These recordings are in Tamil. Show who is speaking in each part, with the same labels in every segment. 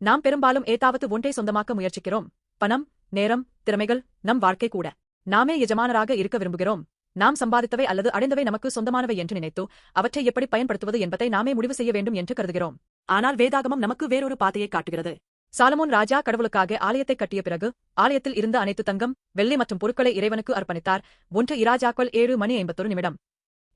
Speaker 1: நாம் பெரும்பாலும் ஏதாவது ஒன்றை சொந்தமாக்க முயற்சிக்கிறோம். பணம் நேரம் திறமைகள் நம் வாழ்க்கை கூட. நாமே எஜமானராக இருக்க விரும்புகிறோம். நாம் சம்பாதித்தவை அல்லது அடைந்தவை நமக்கு சொந்தமானவை என்று நினைத்து அவற்றை எப்படி பயன்படுத்துவது என்பதை நாமே முடிவு செய்ய வேண்டும் என்று கருதுகிறோம். ஆனால் வேதாகமம் நமக்கு வேறொரு பாதையை காட்டுகிறது. சாலமோன் ராஜா கடவுளுக்காக ஆலயத்தை கட்டிய பிறகு ஆலயத்தில் இருந்த அனைத்து தங்கம் வெள்ளி மற்றும் பொருட்களை இறைவனுக்கு அர்ப்பணித்தார். ஒன்று இராஜாக்கள் ஏழு மணி ஐம்பத்தொரு நிமிடம்.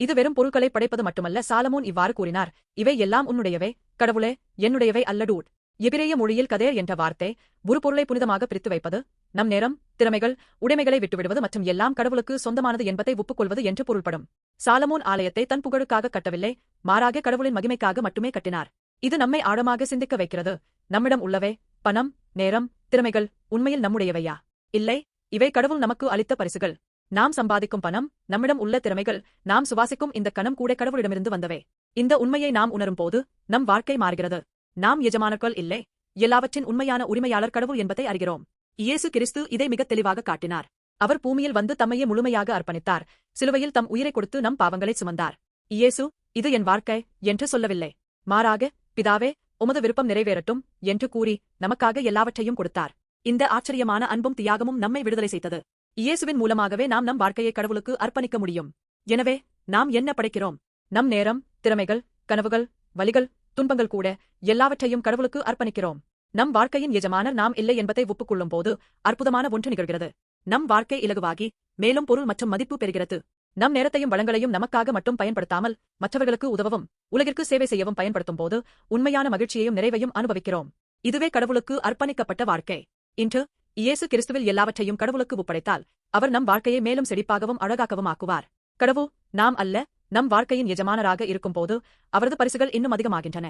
Speaker 1: இது வெறும் பொருட்களை படைப்பது மட்டுமல்ல சாலமோன் இவ்வாறு கூறினார் இவை எல்லாம் உன்னுடையவை கடவுளே என்னுடையவை அல்லடூட் எபிரேய மொழியில் கதேர் என்ற வார்த்தை ஒரு பொருளை புனிதமாக பிரித்து வைப்பது நம் நேரம் திறமைகள் உடைமைகளை விட்டுவிடுவது மற்றும் எல்லாம் கடவுளுக்கு சொந்தமானது என்பதை ஒப்புக்கொள்வது என்று பொருள்படும். சாலமோன் ஆலயத்தை தன் புகழுக்காக கட்டவில்லை மாறாக கடவுளின் மகிமைக்காக மட்டுமே கட்டினார். இது நம்மை ஆழமாக சிந்திக்க வைக்கிறது. நம்மிடம் உள்ளவை பணம் நேரம் திறமைகள் உண்மையில் நம்முடையவையா? இல்லை இவை கடவுள் நமக்கு அளித்த பரிசுகள். நாம் சம்பாதிக்கும் பணம் நம்மிடம் உள்ள திறமைகள் நாம் சுவாசிக்கும் இந்த கணம் கூட கடவுளிடமிருந்து வந்தவை. இந்த உண்மையை நாம் உணரும் போது நம் வாழ்க்கை மாறுகிறது. நாம் எஜமானர்கள் இல்லை. எல்லாவற்றின் உண்மையான உரிமையாளர் கடவுள் என்பதை அறிகிறோம். இயேசு கிறிஸ்து இதை மிகத் தெளிவாக காட்டினார். அவர் பூமியில் வந்து தம்மையே முழுமையாக அர்ப்பணித்தார். சிலுவையில் தம் உயிரை கொடுத்து நம் பாவங்களை சுமந்தார். இயேசு இது என் வாழ்க்கை என்று சொல்லவில்லை. மாறாக பிதாவே உமது விருப்பம் நிறைவேறட்டும் என்று கூறி நமக்காக எல்லாவற்றையும் கொடுத்தார். இந்த ஆச்சரியமான அன்பும் தியாகமும் நம்மை விடுதலை செய்தது. இயேசுவின் மூலமாகவே நாம் நம் வாழ்க்கையை கடவுளுக்கு அர்ப்பணிக்க முடியும். எனவே நாம் என்ன படைக்கிறோம்? நம் நேரம் திறமைகள் கனவுகள் வலிகள் துன்பங்கள் கூட எல்லாவற்றையும் கடவுளுக்கு அர்ப்பணிக்கிறோம். நம் வாழ்க்கையின் எஜமானர் நாம் இல்லை என்பதை ஒப்புக்கொள்ளும் போது அற்புதமான ஒன்று நிகழ்கிறது. நம் வாழ்க்கை இலகுவாகி மேலும் பொருள் மற்றும் மதிப்பு பெறுகிறது. நம் நேரத்தையும் வளங்களையும் நமக்காக மட்டும் பயன்படுத்தாமல் மற்றவர்களுக்கு உதவவும் உலகிற்கு சேவை செய்யவும் பயன்படுத்தும் போது உண்மையான மகிழ்ச்சியையும் நிறைவையும் அனுபவிக்கிறோம். இதுவே கடவுளுக்கு அர்ப்பணிக்கப்பட்ட வாழ்க்கை. இன்று இயேசு கிறிஸ்துவில் எல்லாவற்றையும் கடவுளுக்கு ஒப்படைத்தால் அவர் நம் வாழ்க்கையை மேலும் செழிப்பாகவும் அழகாகவும் ஆக்குவார். கடவுள் நாம் அல்ல நம் வாழ்க்கையின் எஜமானராக இருக்கும்போது அவரது பரிசுகள் இன்னும் அதிகமாகின்றன.